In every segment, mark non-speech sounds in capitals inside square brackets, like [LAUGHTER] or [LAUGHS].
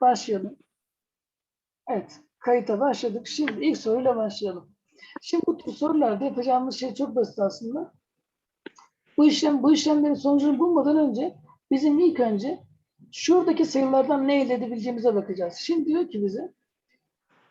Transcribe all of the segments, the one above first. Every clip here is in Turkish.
Başlayalım. Evet, kayıta başladık. Şimdi ilk soruyla başlayalım. Şimdi bu tür sorularda yapacağımız şey çok basit aslında. Bu işlem, bu işlemlerin sonucunu bulmadan önce bizim ilk önce şuradaki sayılardan ne elde edebileceğimize bakacağız. Şimdi diyor ki bize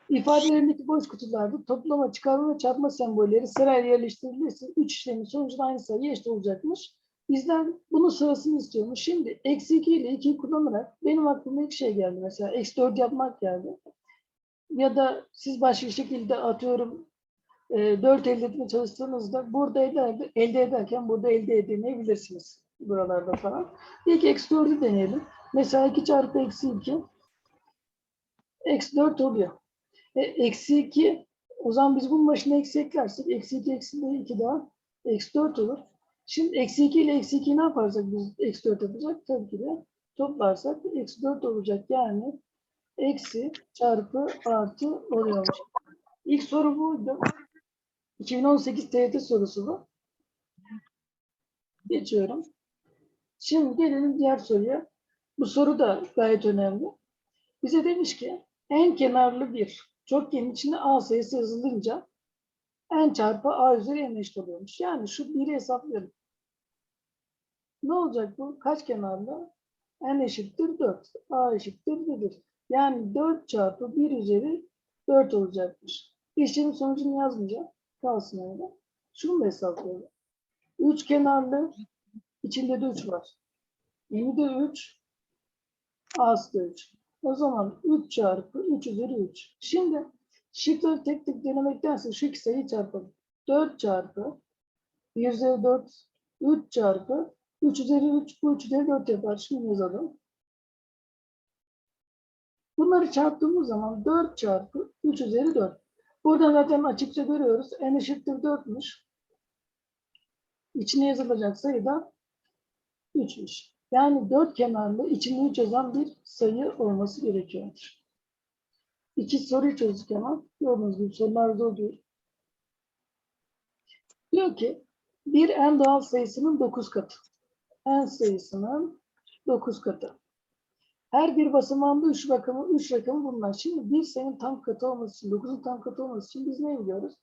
ifadelerindeki boş kutularda toplama, çıkarma çarpma sembolleri sırayla yerleştirilirse üç işlemin sonucunda aynı sayı eşit olacakmış. Bizden bunun sırasını istiyormuş. Şimdi eksi 2 ile 2'yi kullanarak benim aklıma ilk şey geldi. Mesela eksi 4 yapmak geldi. Ya da siz başka bir şekilde atıyorum e, 4 elde etmeye çalıştığınızda burada elde, elde ederken burada elde edemeyebilirsiniz. Buralarda falan. İlk eksi 4'ü deneyelim. Mesela 2 çarpı eksi 2 eksi 4 oluyor. E, eksi 2 o zaman biz bunun başına eksi eklersek eksi 2 eksi 2 daha eksi 4 olur. Şimdi eksi 2 ile eksi 2 ne yaparsak biz eksi 4 yapacak? Tabii ki de toplarsak eksi 4 olacak. Yani eksi çarpı artı oluyormuş. İlk soru buydu. 2018 TYT sorusu bu. Geçiyorum. Şimdi gelelim diğer soruya. Bu soru da gayet önemli. Bize demiş ki en kenarlı bir çokgenin içinde A sayısı yazılınca n çarpı A üzeri n eşit oluyormuş. Yani şu biri hesaplayalım. Ne olacak bu? Kaç kenarlı? n eşittir 4. A eşittir 1'dir. Yani 4 çarpı 1 üzeri 4 olacakmış. İşlemin sonucunu yazmayacağım. Kalsın öyle. Şunu da hesaplayalım. 3 kenarlı. içinde de 3 var. Yeni de 3. A'sı da 3. O zaman 3 çarpı 3 üzeri 3. Şimdi şıkları tek tek denemektense şu sayıyı çarpalım. 4 çarpı 1 üzeri 4 3 çarpı 3 üzeri 3 bu 3 üzeri 4 yapar. Şimdi yazalım. Bunları çarptığımız zaman 4 çarpı 3 üzeri 4. Buradan zaten açıkça görüyoruz. n eşittir 4'müş. İçine yazılacak sayı da 3'müş. Yani 4 kenarlı içinde 3 yazan bir sayı olması gerekiyormuş. İki soruyu çözdük ama gördüğünüz gibi sorular zor değil. Diyor ki bir en doğal sayısının 9 katı. En sayısının 9 katı. Her bir basamağında 3 rakamı, 3 rakamı bunlar. Şimdi bir sayının tam katı olması için, 9'un tam katı olması için biz ne biliyoruz?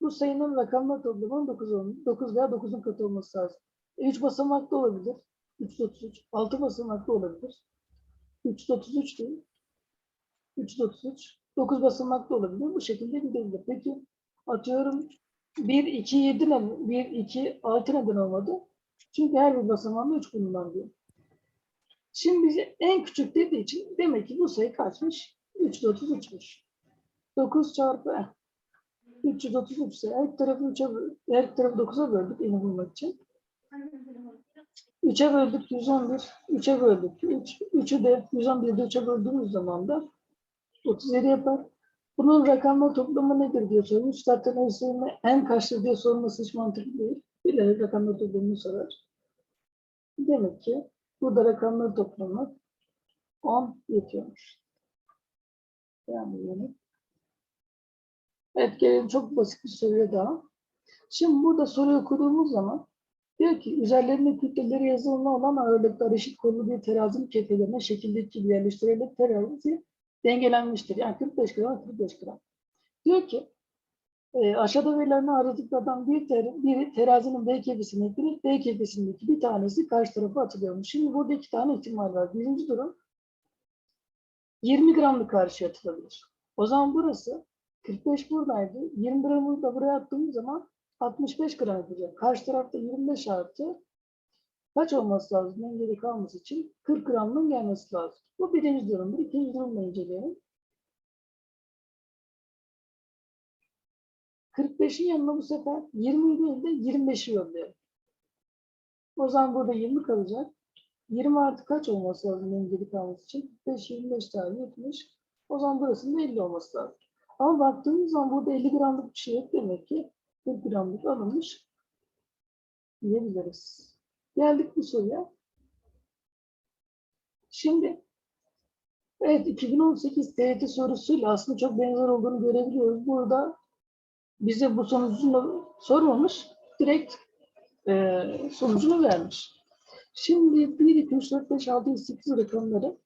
Bu sayının rakamlar toplamının 9, olması, 9 veya 9'un katı olması lazım. E, 3 basamaklı olabilir. 333. 6 basamaklı olabilir. 333 değil. 333. 9 basamaklı olabilir. Bu şekilde gidebilir. Peki atıyorum 1, 2, 7 ne? 1, 2, 6 neden olmadı? Çünkü her bir basamağında 3 bulunan diyor. Şimdi bize en küçük dediği için demek ki bu sayı kaçmış? 333'müş. 9 çarpı 333 ise her tarafı 3'e böl- her tarafı 9'a böldük eni bulmak için. 3'e böldük 111, 3'e böldük 3, 3'ü de 111'de 3'e böldüğümüz zaman da 37 yapar. Bunun rakamlar toplamı nedir diye sormuş. Zaten ÖSYM en kaçtır diye sorması hiç mantıklı değil. Bilerek rakamlar toplamını sorar. Demek ki burada rakamlar toplamı 10 yetiyormuş. Yani yani. Evet gelelim çok basit bir soruya daha. Şimdi burada soruyu okuduğumuz zaman diyor ki üzerlerinde kütleleri yazılı olan ağırlıklar eşit kollu bir terazinin kefelerine şekildeki gibi yerleştirilerek terazi dengelenmiştir. Yani 45 gram 45 gram. Diyor ki e, aşağıda verilen aradıklardan bir ter, biri terazinin B kefesine eklenip B kefesindeki bir tanesi karşı tarafa atılıyormuş. Şimdi burada iki tane ihtimal var. Birinci durum 20 gramlık karşıya atılabilir. O zaman burası 45 buradaydı. 20 gramı da buraya attığımız zaman 65 gram yapacak. Karşı tarafta 25 artı kaç olması lazım? Dengeli kalması için 40 gramın gelmesi lazım. Bu birinci durumdur. İkinci durumla inceleyelim. 45'in yanına bu sefer 20 değil de 25'i yollayalım. O zaman burada 20 kalacak. 20 artı kaç olması lazım dengeli kalması için? 5, 25 tane 70. O zaman burasında 50 olması lazım. Ama baktığımız zaman burada 50 gramlık bir şey yok demek ki 40 gramlık alınmış diyebiliriz. Geldik bu soruya. Şimdi evet 2018 TYT sorusuyla aslında çok benzer olduğunu görebiliyoruz. Burada bize bu sonucunu sormamış, direkt e, sonucunu vermiş. Şimdi 1, 2, 3, 4, 5, 6, 7, 8 rakamları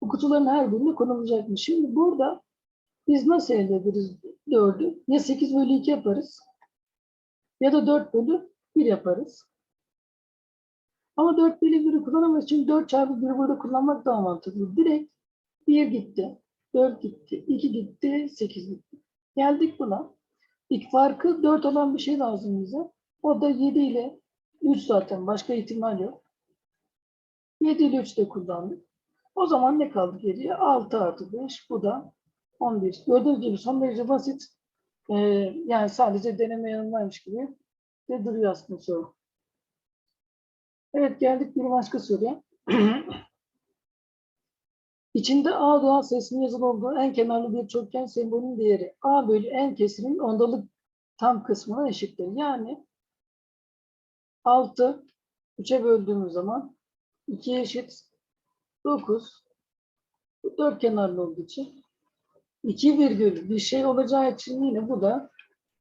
Bu kutuların her birine konulacakmış. Şimdi burada biz nasıl elde ederiz 4'ü? Ya 8 bölü 2 yaparız ya da 4 bölü 1 yaparız. Ama 4 bölü 1'i kullanamayız. Çünkü 4 çarpı 1'i burada kullanmak daha mantıklı. Direkt 1 gitti, 4 gitti, 2 gitti, 8 gitti. Geldik buna. İlk farkı 4 olan bir şey lazım bize. O da 7 ile 3 zaten. Başka ihtimal yok. 7 ile 3 de kullandık. O zaman ne kaldı geriye? 6 artı 5. Bu da 11. Gördüğünüz gibi son derece basit. Ee, yani sadece deneme yanındaymış gibi de duruyor aslında soru. Evet geldik bir başka soruya. [CLEARS THROAT] İçinde A doğal sayısının yazılı olduğu en kenarlı bir çokgen sembolünün değeri A bölü n kesirinin ondalık tam kısmına eşittir. Yani 6 3'e böldüğümüz zaman 2 eşit 9 bu dört kenarlı olduğu için 2 virgül bir şey olacağı için yine bu da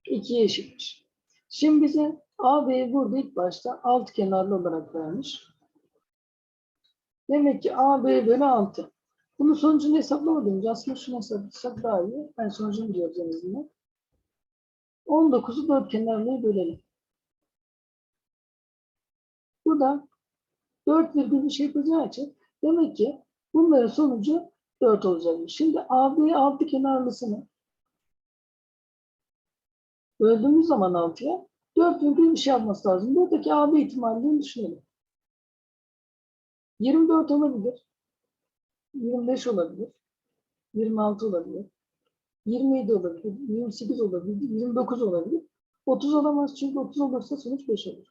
2'ye eşitmiş. Şimdi bize A, B'yi burada ilk başta alt kenarlı olarak vermiş. Demek ki A, B bölü 6. Bunun sonucunu hesaplamadım. Aslında şunu hesaplasak daha iyi. Ben sonucunu diyoruz en azından. 19'u dört kenarlıya bölelim. Bu da 4 virgül bir şey yapacağı için demek ki bunların sonucu 4 olacak. Şimdi AB altı kenarlısını böldüğümüz zaman 6'ya 4 virgül bir şey yapması lazım. Buradaki AB ihtimallerini düşünelim. 24 olabilir. 25 olabilir. 26 olabilir. 27 olabilir. 28 olabilir. 29 olabilir. 30 olamaz çünkü 30 olursa sonuç 5 olur.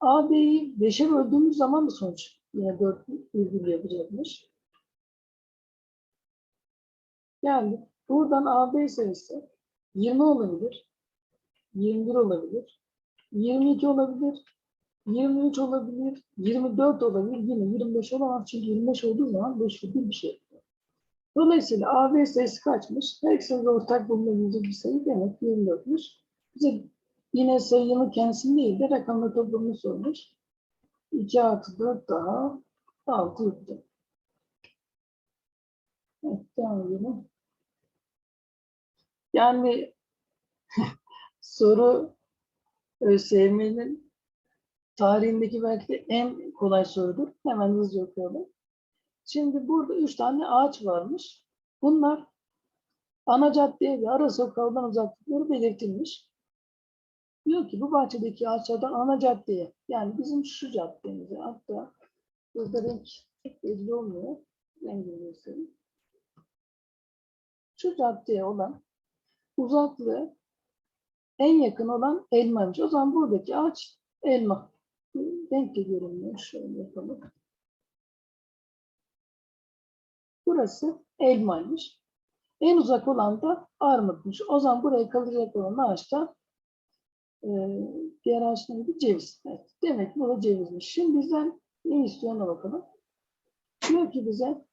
AB'yi 5'e böldüğümüz zaman da sonuç yine 4 virgül yapacakmış. Yani buradan AB sayısı 20 olabilir, 21 olabilir, 22 olabilir, 23 olabilir, 24 olabilir, yine 25 olamaz çünkü 25 olduğu zaman 5 virgül bir şey. Dolayısıyla AB sayısı kaçmış? Her ortak bulunabilecek bir sayı demek ki 24'müş. Bize yine sayının kendisini değil de rakamla toplamını sormuş. 2 artı 4 daha 6 yaptı. Evet, devam edelim. Yani [LAUGHS] soru ÖSYM'nin tarihindeki belki de en kolay sorudur. Hemen hızlıca okuyalım. Şimdi burada üç tane ağaç varmış. Bunlar ana caddeye ve ara sokağından uzaklıkları belirtilmiş. Diyor ki bu bahçedeki ağaçlardan ana caddeye yani bizim şu caddemize hatta burada renk belli olmuyor. Rengini göstereyim. Şu caddeye olan uzaklığı en yakın olan elmaymış. O zaman buradaki ağaç elma. Renkli görünüyor. Şöyle yapalım. Burası elmaymış. En uzak olan da armutmuş. O zaman buraya kalacak olan ağaç da e, diğer ağaç neydi? Ceviz. Evet. Demek ki bu da cevizmiş. Şimdi bizden ne istiyor ona bakalım. Diyor ki bize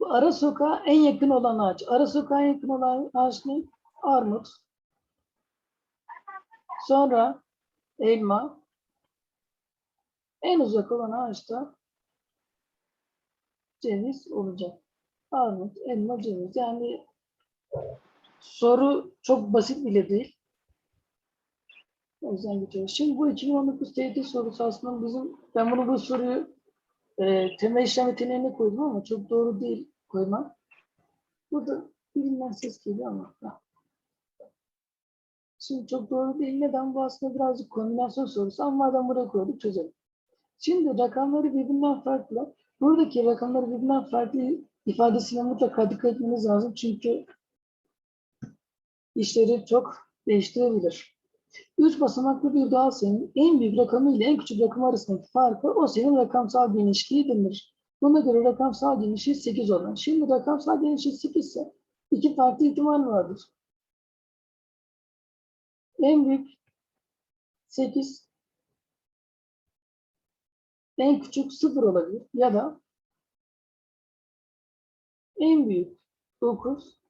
bu ara sokağa en yakın olan ağaç. Ara sokağa en yakın olan ağaç ne? Armut. Sonra elma. En uzak olan ağaç da ceviz olacak. Armut, elma, ceviz. Yani soru çok basit bile değil. O yüzden geçiyoruz. Şimdi bu 2019 TYT sorusu aslında bizim, ben bunu bu soruyu e, temel işlem yeteneğine koydum ama çok doğru değil koymam. Burada birinden ses geliyor ama. Şimdi çok doğru değil. Neden? Bu aslında birazcık kombinasyon sorusu ama madem buraya çözelim. Şimdi rakamları birbirinden farklı. Buradaki rakamları birbirinden farklı ifadesine mutlaka dikkat etmeniz lazım. Çünkü işleri çok değiştirebilir. Üç basamaklı bir doğal sayının en büyük rakamı ile en küçük rakamı arasındaki farkı o sayının rakamsal genişliği denir. Buna göre rakamsal genişliği 8 olan. Şimdi rakamsal genişliği 8 ise iki farklı ihtimal vardır. En büyük 8 en küçük 0 olabilir ya da en büyük 9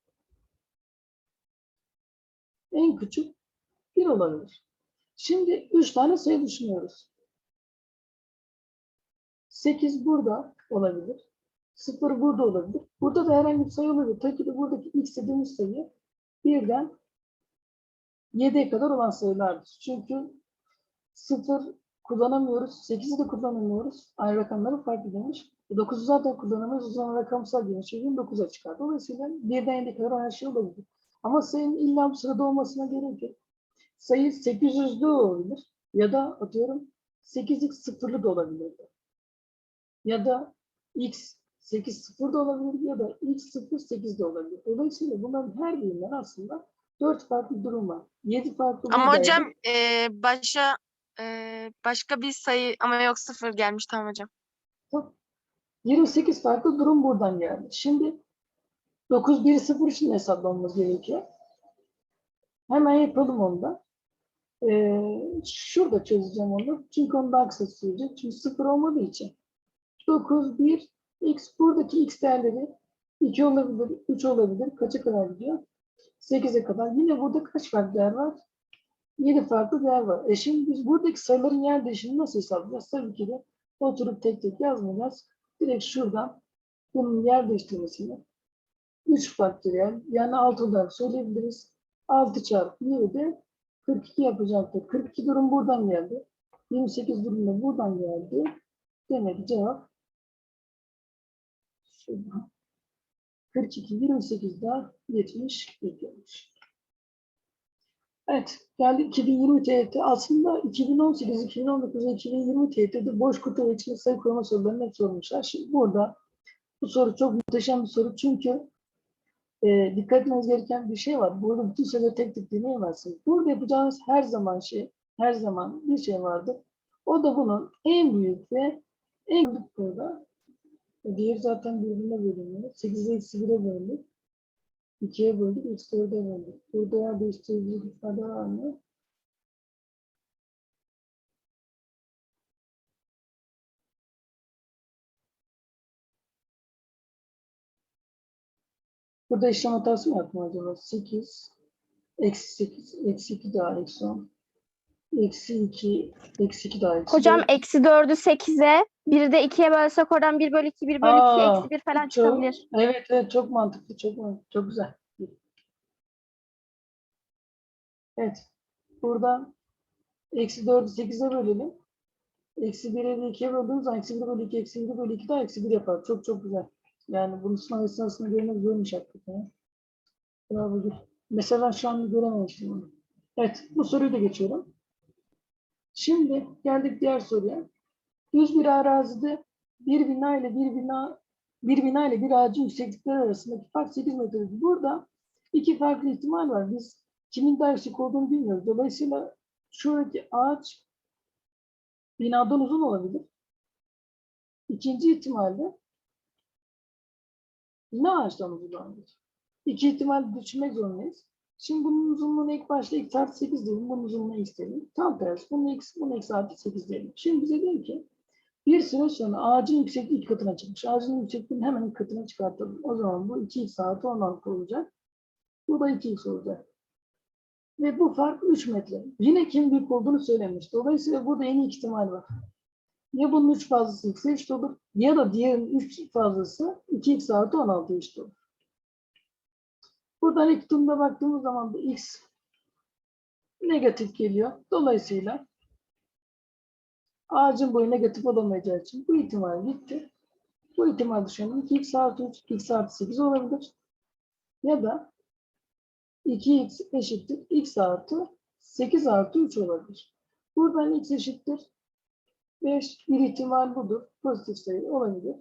en küçük 1 olabilir. Şimdi 3 tane sayı düşünüyoruz. 8 burada olabilir. Sıfır burada olabilir. Burada da herhangi bir sayı olabilir. Tabii ki buradaki x dediğimiz sayı birden 7'ye kadar olan sayılardır. Çünkü sıfır kullanamıyoruz. 8'i de kullanamıyoruz. Aynı rakamları farklı demiş. 9'u zaten kullanamıyoruz. O zaman rakamsal genişliğin 9'a çıkar. Dolayısıyla birden 7'ye kadar her şey olabilir. Ama sayının illa bu sırada olmasına gerek yok. Sayı 800'lü olabilir. Ya da atıyorum 8x sıfırlı da olabilir. Ya da x 8 sıfır da olabilir ya da x 0 8 de olabilir. Dolayısıyla bunların her birinden aslında 4 farklı durum var. 7 farklı Ama buradaydı. hocam e, başa e, başka bir sayı ama yok sıfır gelmiş tamam hocam. 28 farklı durum buradan geldi. Şimdi 9 1 0 için hesaplamamız gerekiyor. Hemen yapalım onu da. Ee, şurada çözeceğim onu. Çünkü onu daha kısa sürecek. Çünkü 0 olmadığı için. 9 1 x buradaki x değerleri 2 olabilir, 3 olabilir. Kaça kadar gidiyor? 8'e kadar. Yine burada kaç farklı değer var? 7 farklı değer var. E şimdi biz buradaki sayıların yer değişimini nasıl hesaplayacağız? Tabii ki de oturup tek tek yazmayacağız. Direkt şuradan bunun yer değiştirmesini 3 faktöriyel yani 6 olarak söyleyebiliriz. 6 çarpı 7 de 42 yapacaktır. 42 durum buradan geldi. 28 durum da buradan geldi. Demek cevap şuradan. 42, 28 daha 70 yapıyormuş. Evet, geldik 2020 TYT. Aslında 2018, 2019 ve 2020 TYT'de boş kutu ve içine sayı koyma sorularını hep sormuşlar. Şimdi burada bu soru çok muhteşem bir soru çünkü e, dikkat etmeniz gereken bir şey var. Burada bütün soruları tek tek dinleyemezsiniz. Burada yapacağınız her zaman şey, her zaman bir şey vardır. O da bunun en büyük ve en büyük burada. Diğer zaten birbirine bölünüyor. 8'e eksi 1'e bölünür. 2'ye böldük, eksi 4'e böldük. Burada yer değiştirici ifade var mı? Burada işlem hatası mı yaptım acaba? 8, eksi 8, eksi 2 daha eksi 10. Eksi 2, eksi 2 daha eksi Hocam 4. eksi 4'ü 8'e, biri de 2'ye bölsek oradan 1 bölü 2, 1 bölü 2, Aa, eksi 1 falan çok- çıkabilir. Evet, evet çok mantıklı, çok mantıklı, çok güzel. Evet, burada eksi 4'ü 8'e bölelim. Eksi 1'e de 2'ye böldüğümüz zaman eksi 1 bölü 2, eksi 1 bölü 2 daha eksi 1 yapar. Çok çok güzel. Yani bunu sınav esnasında görmek zormuş hakikaten. Bravo. Mesela şu an görememiştim bunu. Evet, bu soruyu da geçiyorum. Şimdi geldik diğer soruya. Düz bir arazide bir bina ile bir bina bir bina ile bir ağacın yükseklikleri arasındaki fark 8 metredir. Burada iki farklı ihtimal var. Biz kimin daha yüksek olduğunu bilmiyoruz. Dolayısıyla şuradaki ağaç binadan uzun olabilir. İkinci ihtimalle bina ağaçtan uzun olabilir. İki ihtimal düşünmek zorundayız. Şimdi bunun uzunluğunu ilk başta x artı 8 diyelim. Bunun uzunluğunu x diyelim. Tam tersi. Bunun x, bunun x artı 8 diyelim. Şimdi bize diyor ki bir süre sonra ağacın yüksekliği iki katına çıkmış. Ağacın yüksekliğini hemen iki katına çıkartalım. O zaman bu 2x artı 16 olacak. Bu da 2x olacak. Ve bu fark 3 metre. Yine kim büyük olduğunu söylemiş. Dolayısıyla burada en iyi ihtimal var. Ya bunun 3 fazlası x'e eşit olur ya da diğerinin 3 fazlası 2x artı 16 eşit olur. Buradan ilk durumda baktığımız zaman da x negatif geliyor. Dolayısıyla ağacın boyu negatif olamayacağı için bu ihtimal gitti. Bu ihtimal dışında 2x artı 3, x artı 8 olabilir. Ya da 2x eşittir x artı 8 artı 3 olabilir. Buradan x eşittir 5 bir ihtimal budur. Pozitif sayı olabilir.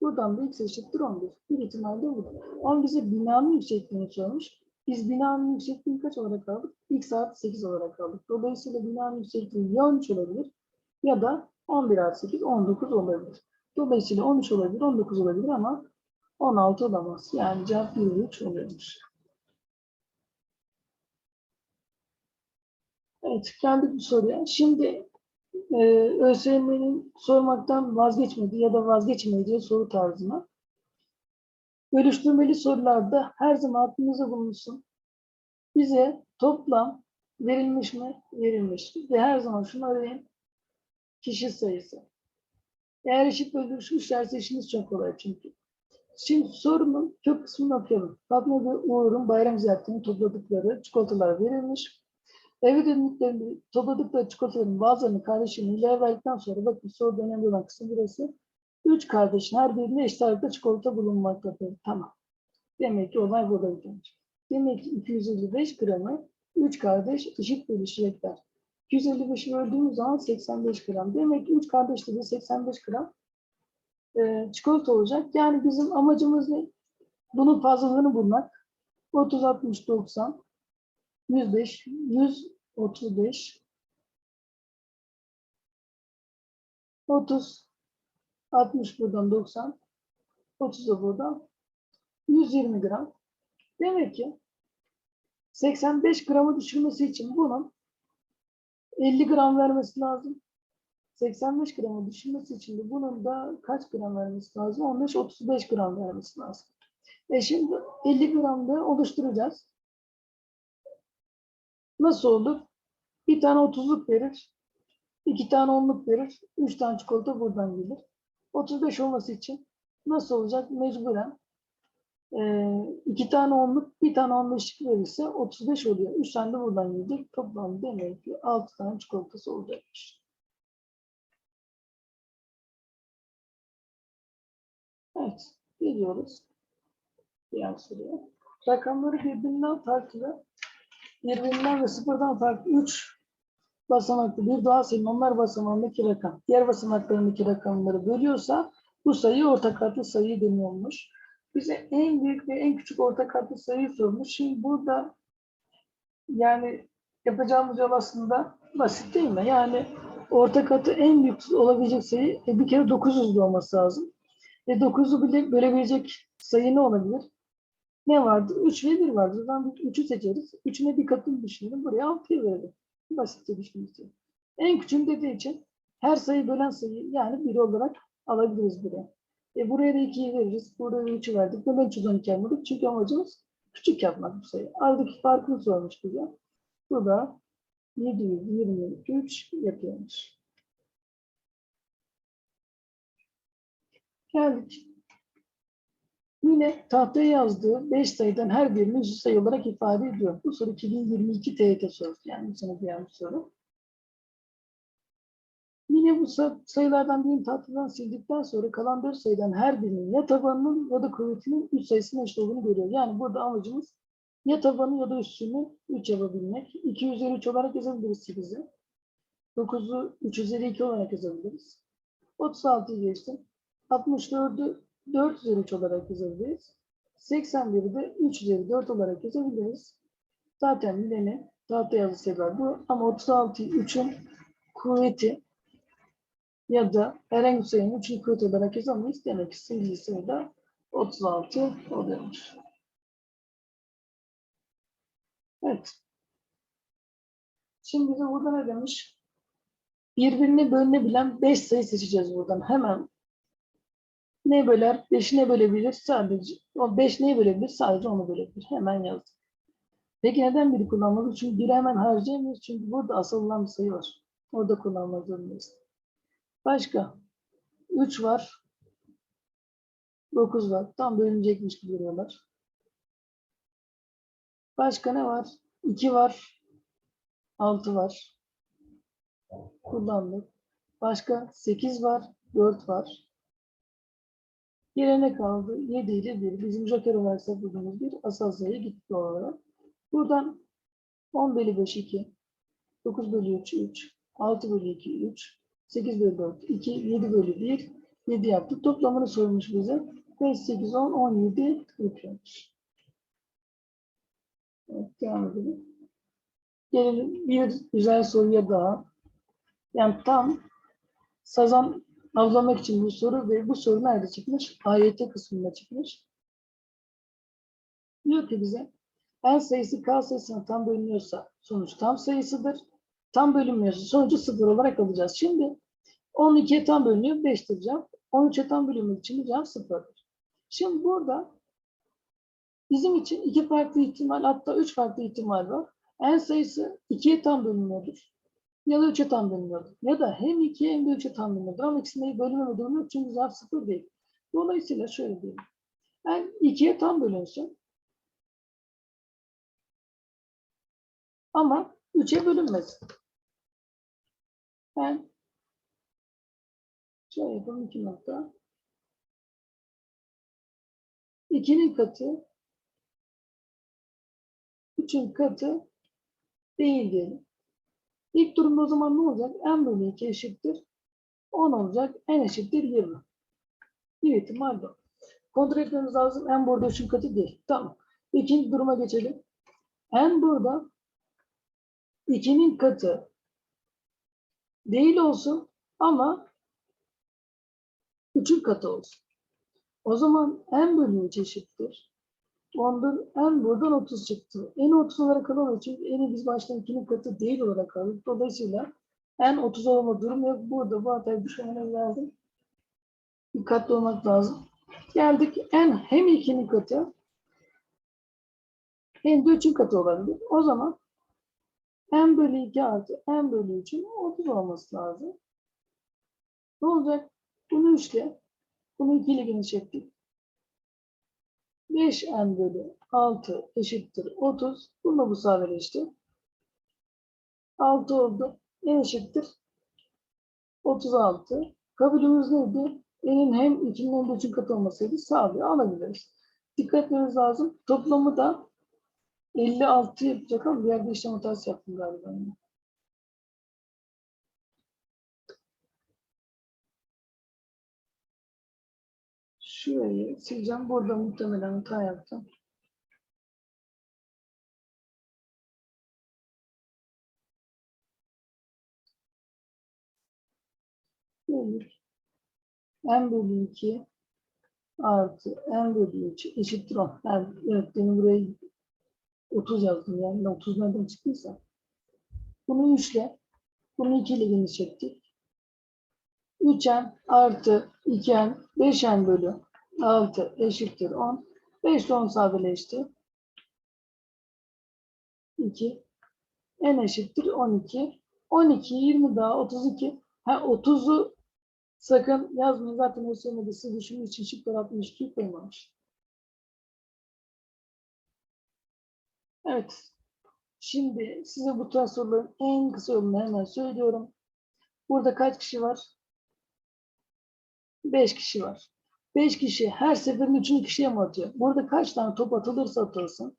Buradan da x eşittir 11. Bir ihtimal de budur. Ama bize binanın yüksekliğini sormuş. Biz binanın yüksekliğini kaç olarak aldık? x artı 8 olarak aldık. Dolayısıyla binanın yüksekliği ya 13 olabilir ya da 11 artı 8 19 olabilir. Dolayısıyla 13 olabilir, 19 olabilir ama 16 olamaz. Yani cevap 23 oluyormuş. Evet, geldik bu soruya. Şimdi e, ÖSYM'nin sormaktan vazgeçmediği ya da vazgeçmeyeceği soru tarzına. Bölüştürmeli sorularda her zaman aklınızda bulunsun. Bize toplam verilmiş mi? Verilmiş. Ve her zaman şunu arayın. Kişi sayısı. Eğer eşit bölüşmüşlerse işiniz çok kolay çünkü. Şimdi sorunun kök kısmını okuyalım. Fatma ve Uğur'un bayram ziyaretini topladıkları çikolatalar verilmiş. Eve döndüklerinde topladıkları çikolataların bazılarını kardeşinin ilave verdikten sonra bakın soru önemli olan kısım burası. Üç kardeşin her birinde eşit ağırlıkta çikolata bulunmaktadır. Tamam. Demek ki olay burada bitiyor. Demek ki 255 gramı 3 kardeş eşit bölüşecekler. 255'i böldüğümüz zaman 85 gram. Demek ki 3 kardeşte de 85 gram e, çikolata olacak. Yani bizim amacımız ne? Bunun fazlalığını bulmak. 30, 60, 90, 105, 135, 30, 60 buradan 90, 30 da buradan 120 gram. Demek ki 85 gramı düşürmesi için bunun 50 gram vermesi lazım. 85 gramı düşürmesi için de bunun da kaç gram vermesi lazım? 15-35 gram vermesi lazım. E şimdi 50 gram da oluşturacağız. Nasıl olur? Bir tane 30'luk verir. iki tane 10'luk verir. Üç tane çikolata buradan gelir. 35 olması için nasıl olacak? Mecburen ee, iki tane onluk, bir tane on beşlik verirse 35 oluyor. Üç tane de buradan gelecek. Toplam demek ki 6 tane çikolatası olacakmış. Evet, geliyoruz. Diğer soruya. Rakamları birbirinden farklı, birbirinden ve sıfırdan farklı 3 basamaklı bir doğal sayının onlar basamağındaki rakam, diğer basamaklarındaki rakamları bölüyorsa bu sayı ortak katlı sayı deniyormuş bize en büyük ve en küçük ortak katlı sayıyı sormuş. Şimdi burada yani yapacağımız yol aslında basit değil mi? Yani ortak katı en büyük olabilecek sayı e, bir kere 900'lü olması lazım. E 9'u bile bölebilecek sayı ne olabilir? Ne vardı? 3 ve 1 vardı. O zaman 3'ü seçeriz. 3'üne bir katını düşünelim. Buraya 6'yı verelim. Basitçe düşünürüz. En küçüğüm dediği için her sayı bölen sayı yani 1 olarak alabiliriz buraya. E buraya da 2'yi veririz. Burada da 3'ü verdik. Neden 312 yapmadık? Çünkü amacımız küçük yapmak bu sayı. Aradaki farkını sormuş bize. Bu da 723 yapıyormuş. Geldik. Yine tahtaya yazdığı 5 sayıdan her birini yüz sayı olarak ifade ediyor. Bu soru 2022 TYT sorusu. Yani bu diğer bir soru. Yine bu sa- sayılardan birini tahtadan sildikten sonra kalan 4 sayıdan her birinin ya tabanının ya da kuvvetinin 3 sayısının eşit olduğunu görüyor. Yani burada amacımız ya tabanı ya da üstünü 3 yapabilmek. 2 üzeri 3 olarak yazabiliriz 8'i. 9'u 3 üzeri 2 olarak yazabiliriz. 36'yı geçtim. 64'ü 4 üzeri 3 olarak yazabiliriz. 81'i de 3 üzeri 4 olarak yazabiliriz. Zaten bileni tahta yazı sayılar bu. Ama 36'yı 3'ün kuvveti ya da herhangi bir sayının üçüncü kuvvet olarak yazamayız. Demek ki sayılı sayıda 36 oluyormuş. Evet. Şimdi bize burada ne demiş? Birbirine bölünebilen 5 sayı seçeceğiz buradan. Hemen ne böler? 5'i ne bölebilir? Sadece o 5 neyi bölebilir? Sadece onu bölebilir. Hemen yazdım. Peki neden biri kullanmadık? Çünkü biri hemen harcayamıyoruz. Çünkü burada asıl olan bir sayı var. Orada kullanmak zorundayız. Başka. 3 var. 9 var. Tam bölünecekmiş gibi duruyorlar. Başka ne var? 2 var. 6 var. Kullandık. Başka 8 var. 4 var. Geriye ne kaldı? 7 ile 1. Bizim joker olarak sakladığımız bir asal sayı gitti olarak. Buradan 10 bölü 5 2. 9 bölü 3 3. 6 bölü 2 3. 8 bölü 4, 2, 7 bölü 1, 7 yaptık. Toplamını sormuş bize. 5, 8, 10, 17 yapıyormuş. Evet, devam edelim. Gelelim bir güzel soruya daha. Yani tam sazan avlamak için bu soru ve bu soru nerede çıkmış? AYT kısmında çıkmış. Diyor ki bize n sayısı k sayısına tam bölünüyorsa sonuç tam sayısıdır. Tam bölünmüyorsa sonucu sıfır olarak alacağız. Şimdi 12'ye tam bölünüyor 5'tir cevap. 13'e tam bölünmek için de cevap sıfırdır. Şimdi burada bizim için iki farklı ihtimal hatta üç farklı ihtimal var. En sayısı 2'ye tam bölünüyordur. Ya da 3'e tam bölünüyordur. Ya da hem 2'ye hem de 3'e tam bölünüyordur. Ama ikisinde bölünmeme durumu yok çünkü cevap sıfır değil. Dolayısıyla şöyle diyelim. n ikiye tam bölünsün. Ama 3'e bölünmesin. Ben şöyle yapalım 2 nokta. 2'nin katı 3'ün katı değil diyelim. İlk durumda o zaman ne olacak? n bölü 2 eşittir. 10 olacak. n eşittir 20. Bir ihtimal bu. Kontrol etmemiz lazım. n burada 3'ün katı değil. Tamam. İkinci duruma geçelim. n burada 2'nin katı değil olsun ama 3'ün katı olsun. O zaman n bölü 3 eşittir. Ondan n buradan 30 çıktı. n 30 olarak alalım çünkü n'i biz baştan 2'nin katı değil olarak aldık. Dolayısıyla n 30 olma durumu yok. Burada bu hatayı düşünmemiz lazım. Dikkatli olmak lazım. Geldik n hem 2'nin katı hem de 3'ün katı olabilir. O zaman n bölü 2 artı n bölü 3'ün 30 olması lazım. Ne olacak? Bunu 3 ile bunu 2 ile genişlettik. 5n bölü 6 eşittir 30. Bununla bu sadeleşti. 6 oldu. n eşittir 36. Kabulümüz neydi? n'in hem 2'nin hem de 3'ün katı olmasıydı. Sağlıyor. Alabiliriz. Dikkat etmemiz lazım. Toplamı da 56 yapacak ama bir yerde işlem hatası yaptım galiba. Şurayı sileceğim. Burada muhtemelen hata yaptım. Gelir. n bölü 2 artı n bölü 3 eşittir 10. Yani, evet benim buraya 30 yazdım yani 30 nereden çıktıysa. Bunu 3 ile bunu 2 ile genişlettik. 3n artı 2n 5n bölü 6 eşittir 10. 5 ile 10 sadeleşti. 2 n eşittir 12. 12, 20 daha 32. Ha 30'u sakın yazmayın. Zaten söylemedi. Siz düşünün için şıklar 62 koymamış. Evet. Şimdi size bu tarz en kısa yolunu hemen söylüyorum. Burada kaç kişi var? 5 kişi var. 5 kişi her seferinde 3. kişiye mi atıyor? Burada kaç tane top atılırsa atılsın.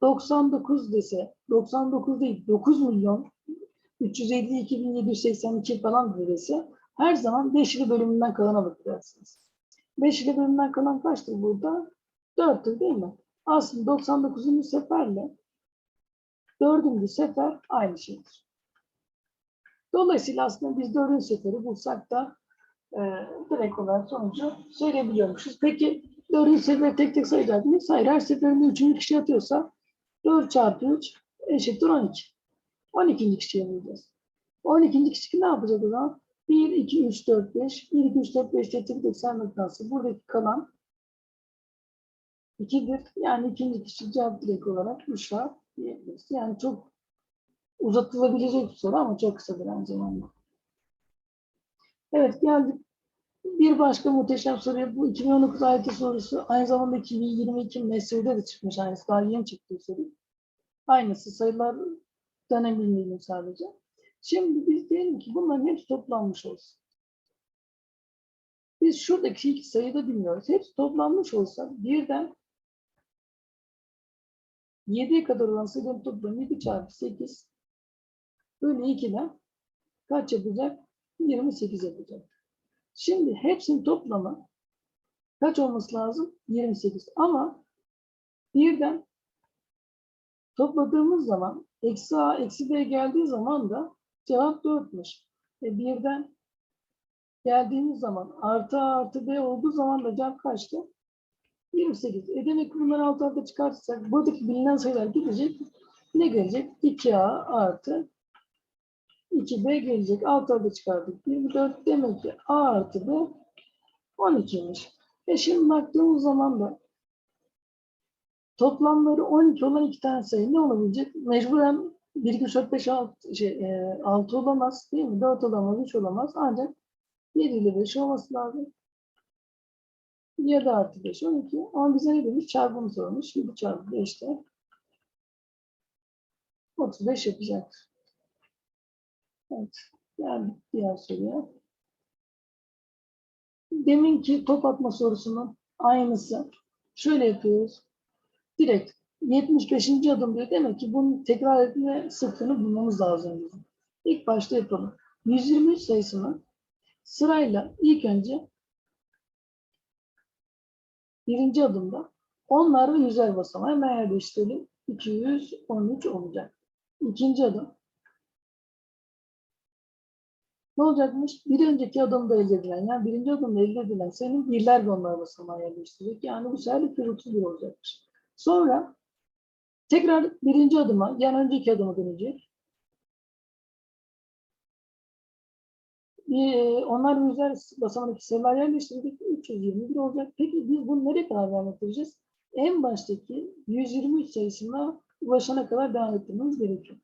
99 dese, 99 değil 9 milyon 352.782 falan dese her zaman 5 ile bölümünden kalana bakacaksınız. 5 ile bölümünden kalan kaçtır burada? 4'tür değil mi? Aslında 99. seferle 4. sefer aynı şeydir. Dolayısıyla aslında biz 4. seferi bulsak da e, direkt olarak sonucu söyleyebiliyormuşuz. Peki 4. seferi tek tek sayacak mıyız? Hayır. Her seferinde 3. kişi atıyorsa 4 çarpı 3 eşittir 12. 12. kişiye bulacağız. 12. kişi ne yapacak o zaman? 1, 2, 3, 4, 5. 1, 2, 3, 4, 5 getirdik sen noktası. Buradaki kalan 2'dir. Yani ikinci kişi cevap direkt olarak 3 var diyebiliriz. Yani çok uzatılabilecek bir soru ama çok kısa bir zamanda. Evet geldik. Bir başka muhteşem soruya bu 2019 AYT sorusu aynı zamanda 2022 MESU'da da çıkmış aynısı. Daha yeni çıktı soru. Aynısı sayılar dönem bilmiyorum sadece. Şimdi biz diyelim ki bunların hepsi toplanmış olsun. Biz şuradaki iki sayıyı da bilmiyoruz. Hepsi toplanmış olsa birden 7'ye kadar olan sayıların toplamı 7 çarpı 8 bölü 2'den kaç yapacak? 28 yapacak. Şimdi hepsinin toplamı kaç olması lazım? 28. Ama birden topladığımız zaman eksi a eksi b geldiği zaman da cevap 4'müş. E birden geldiğimiz zaman artı a artı b olduğu zaman da cevap kaçtı? 28. E demek bunları alt alta çıkartırsak buradaki bilinen sayılar gidecek. Ne gelecek? 2a artı 2b gelecek. Alt alta çıkardık. 24 demek ki a artı b 12'ymiş. E şimdi baktığımız zaman da toplamları 12 olan iki tane sayı ne olabilecek? Mecburen 1, 2, 3, 4, 5, 6, şey, e, 6 olamaz değil mi? 4 olamaz, 3 olamaz. Ancak 7 ile 5 olması lazım. 7 artı 5 12. Ama bize ne demiş? Çarpımı sormuş. 7 çarpı 5'te 35 yapacak. Evet. Geldik diğer soruya. Deminki top atma sorusunun aynısı. Şöyle yapıyoruz. Direkt 75. adım diyor. Demek ki bunun tekrar etme sıklığını bulmamız lazım. bizim. İlk başta yapalım. 123 sayısını sırayla ilk önce birinci adımda onlar ve yüzer basamağı hemen yerleştirelim. 213 olacak. İkinci adım. Ne olacakmış? Bir önceki adımda elde edilen, yani birinci adımda elde edilen senin birler ve onlar basamağı yerleştirecek. Yani bu sefer 231 olacakmış. Sonra tekrar birinci adıma, yani önceki adıma dönecek. Bir, onlar yüzler basamağındaki sayılar yerleştirdik. 321 olacak. Peki biz bunu nereye kadar devam ettireceğiz? En baştaki 123 sayısına ulaşana kadar devam ettirmemiz gerekiyor.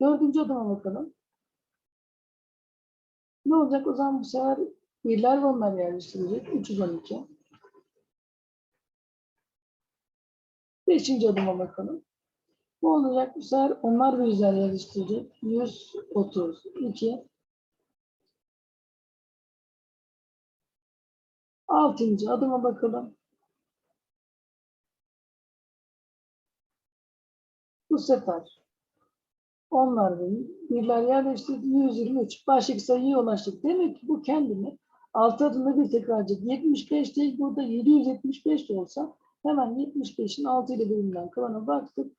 Dördüncü adıma bakalım. Ne olacak? O zaman bu sefer birler ve onlar yerleştirecek. 312. Beşinci adıma bakalım. Ne olacak? Bu sefer onlar ve yüzler yerleştirecek. 132. Altıncı adıma bakalım. Bu sefer onlar ve birler yerleştirdi. 123. Baştaki sayıya ulaştık. Demek ki bu kendini altı adımda bir tekrar edecek. 75 değil burada 775 de olsa hemen 75'in 6 ile bölümünden kalana baktık.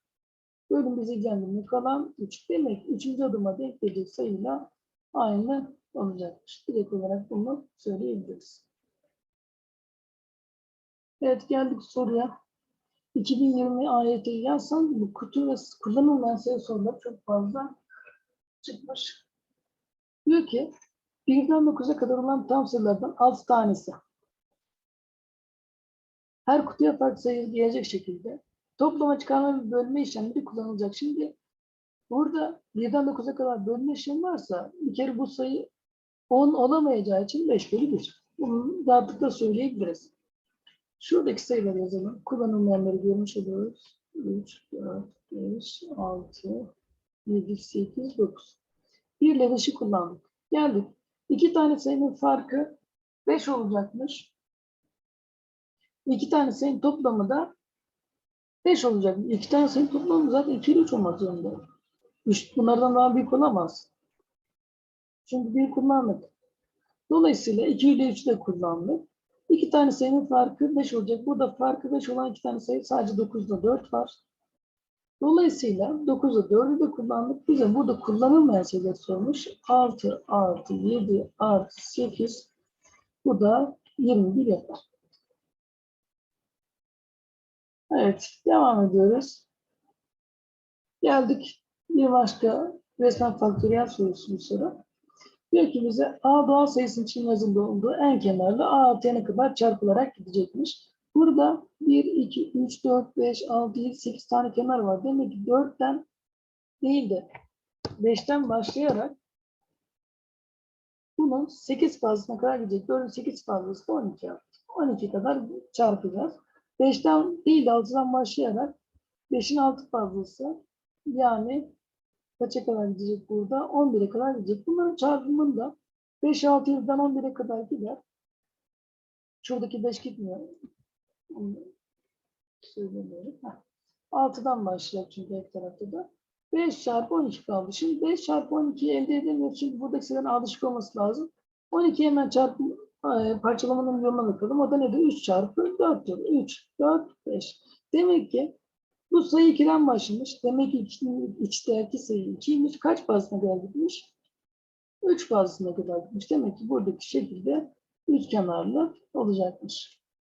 Bölüm bizi ilgilendirmiyor. Kalan 3. Demek ki 3. adıma denk gelecek sayıyla aynı olacakmış. Direkt olarak bunu söyleyebiliriz. Evet geldik soruya. 2020 AYT'yi yazsam bu kutu ve kullanılmayan sayı soruları çok fazla çıkmış. Diyor ki 1'den 9'a kadar olan tam sayılardan 6 tanesi. Her kutuya farklı sayı gelecek şekilde toplama çıkarma ve bölme işlemleri kullanılacak. Şimdi burada 1'den 9'a kadar bölme işlemi varsa bir kere bu sayı 10 olamayacağı için 5 bölü 1. Bunu rahatlıkla söyleyebiliriz. Şuradaki sayıları yazalım. Kullanılmayanları görmüş oluyoruz. 3, 4, 5, 6, 7, 8, 9. Bir ile beşi kullandık. Geldik. İki tane sayının farkı 5 olacakmış. İki tane sayının toplamı da 5 olacak. İki tane sayının toplamı zaten 2 ile 3 olmak zorunda. Üç, bunlardan daha büyük olamaz. Çünkü büyük kullandık. Dolayısıyla 2 ile 3 de kullandık. İki tane sayının farkı 5 olacak. Burada farkı 5 olan iki tane sayı sadece 9'da 4 var. Dolayısıyla 9'da 4'ü de kullandık. Bize burada kullanılmayan sayılar sormuş. 6 artı 7 artı 8 bu da 21 yapar. Evet, devam ediyoruz. Geldik bir başka resmen faktöriyel sorusu bu soru. Diyor ki bize A doğal sayısının için yazılı olduğu en kenarlı A artı n'e kadar çarpılarak gidecekmiş. Burada 1, 2, 3, 4, 5, 6, 7, 8 tane kenar var. Demek ki 4'ten değil de 5'ten başlayarak bunun 8 fazlasına kadar gidecek. 4'ün 8 fazlası da 12 yaptı. 12 kadar çarpacağız. 5'ten değil de 6'dan başlayarak 5'in 6 fazlası yani kaça kadar gidecek burada? 11'e kadar gidecek. Bunların çarpımında 5, 6, 7'den 11'e kadar gider. Şuradaki 5 gitmiyor. Onu söylemiyorum. Heh. 6'dan başlayacak çünkü her tarafta da. 5 çarpı 12 kaldı. Şimdi 5 çarpı 12'yi elde edemiyoruz. Çünkü buradaki sayıların alışık olması lazım. 12 hemen çarpım e, parçalamanın yoluna bakalım. O da nedir? 3 çarpı 4'tür. 3, 4, 5. Demek ki bu sayı 2'den başlamış. Demek ki içinin içteki sayı 2'ymiş. Kaç fazlasına kadar gitmiş? 3 fazlasına kadar gitmiş. Demek ki buradaki şekilde üç kenarlı olacakmış.